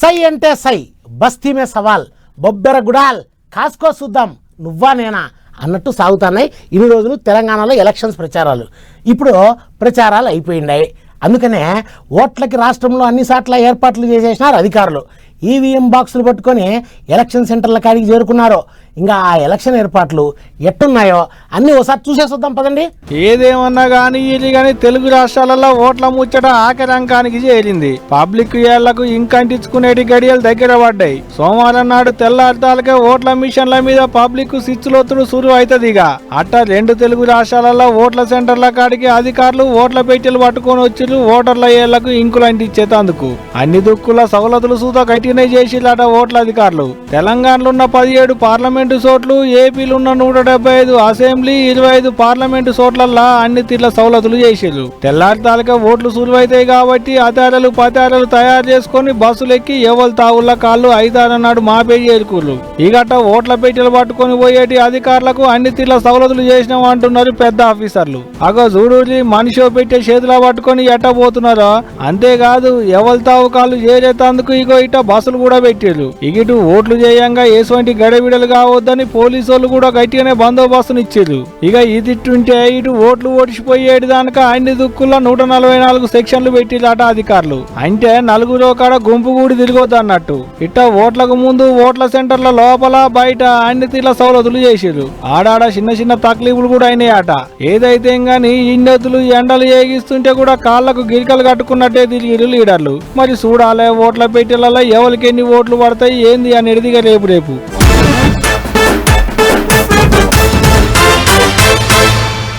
సై అంటే సై బస్తీ మే సవాల్ బొబ్బెర గుడాల్ కాసుకో చూద్దాం నువ్వా నేనా అన్నట్టు సాగుతున్నాయి. ఇన్ని రోజులు తెలంగాణలో ఎలక్షన్స్ ప్రచారాలు. ఇప్పుడు ప్రచారాలు అయిపోయినాయి అందుకనే ఓట్లకి రాష్ట్రంలో అన్ని సాట్ల ఏర్పాట్లు చేసేసినారు అధికారులు. ఈవీఎం బాక్సులు పట్టుకొని ఎలక్షన్ సెంటర్ల కాడికి చేరుకున్నారు. ఇంకా ఆ ఎలక్షన్ ఏర్పాట్లు ఎట్టున్నాయో అన్ని ఒకసారి చూసేసొద్దాం పదండి. ఏదేమన్నా గానీ ఇది గాని తెలుగు రాష్ట్రాలలో ఓట్ల ముచ్చట ఆఖరి చేరింది. పబ్లిక్ ఏళ్ళకు ఇంకంటించుకునేటి గడియలు దగ్గర పడ్డాయి. సోమవారం నాడు తెల్లారితాలకే ఓట్ల మిషన్ల మీద పబ్లిక్ సిచ్చులొత్తుడు సురు అవుతుందిగా అట్ట రెండు తెలుగు రాష్ట్రాలలో ఓట్ల సెంటర్ల కాడికి అధికారులు ఓట్ల పెట్టెలు పట్టుకొని వచ్చిర్రు ఓటర్ల ఏళ్ళకు ఇంకులు అన్ని దుక్కుల సవలతులు సూత కఠిన చేసిల్లట ఓట్ల అధికారులు. తెలంగాణలో ఉన్న పదిహేడు పార్లమెంట్ సోట్లు ఏపీలో ఉన్న నూట డెబ్బై ఐదు అసెంబ్లీ ఇరవై ఐదు పార్లమెంటు సోట్లల్లా అన్ని తీర్ల సౌలతులు చేసేరు తెల్లారి తాలక ఓట్లు సులువైతాయి కాబట్టి అతారలు పతారలు తయారు చేసుకొని బస్సులు ఎక్కి ఎవరు తావుల కాళ్ళు ఐదారు నాడు మాపే చేరుకుర్రు. ఈ గట్ట ఓట్ల పెట్టెలు పట్టుకొని పోయేటి అధికారులకు అన్ని తీర్ల సౌలతులు చేసినాం అంటున్నారు పెద్ద ఆఫీసర్లు. అగో చూడూరి మనిషి పెట్టే చేతిలో పట్టుకొని ఎట్ట పోతున్నారో? అంతేకాదు ఎవరు తావు కాళ్ళు చేరేతందుకు ఇగో ఇట బస్సులు కూడా పెట్టారు ఇగిటు ఓట్లు చేయంగా ఎటువంటి గడబిడలు వద్దని పోలీసు వాళ్ళు కూడా గట్టిగానే బందోబస్తుని ఇచ్చారు. ఇక ఇదిట్టుంటే ఇటు ఓట్లు ఓడిచిపోయేటి దానిక అన్ని దుక్కుల్లో నూట నలభై నాలుగు సెక్షన్లు పెట్టిరట అధికారులు. అంటే నలుగురు కాడ గుంపు కూడి తిరిగొద్దన్నట్టు. ఇట్ట ఓట్లకు ముందు ఓట్ల సెంటర్ల లోపల బయట అన్ని తీర్ల సౌలతులు చేసారు ఆడాడ చిన్న చిన్న తక్లీఫులు కూడా అయినాయట. ఏదైతే గాని ఇన్నెత్తులు ఎండలు ఏగిస్తుంటే కూడా కాళ్ళకు గిరికలు కట్టుకున్నట్టే తిరిగిరు లీడర్లు. మరి చూడాలే ఓట్ల పెట్టెలలో ఎవరికి ఎన్ని ఓట్లు పడతాయి ఏంది అనేది రేపు రేపు.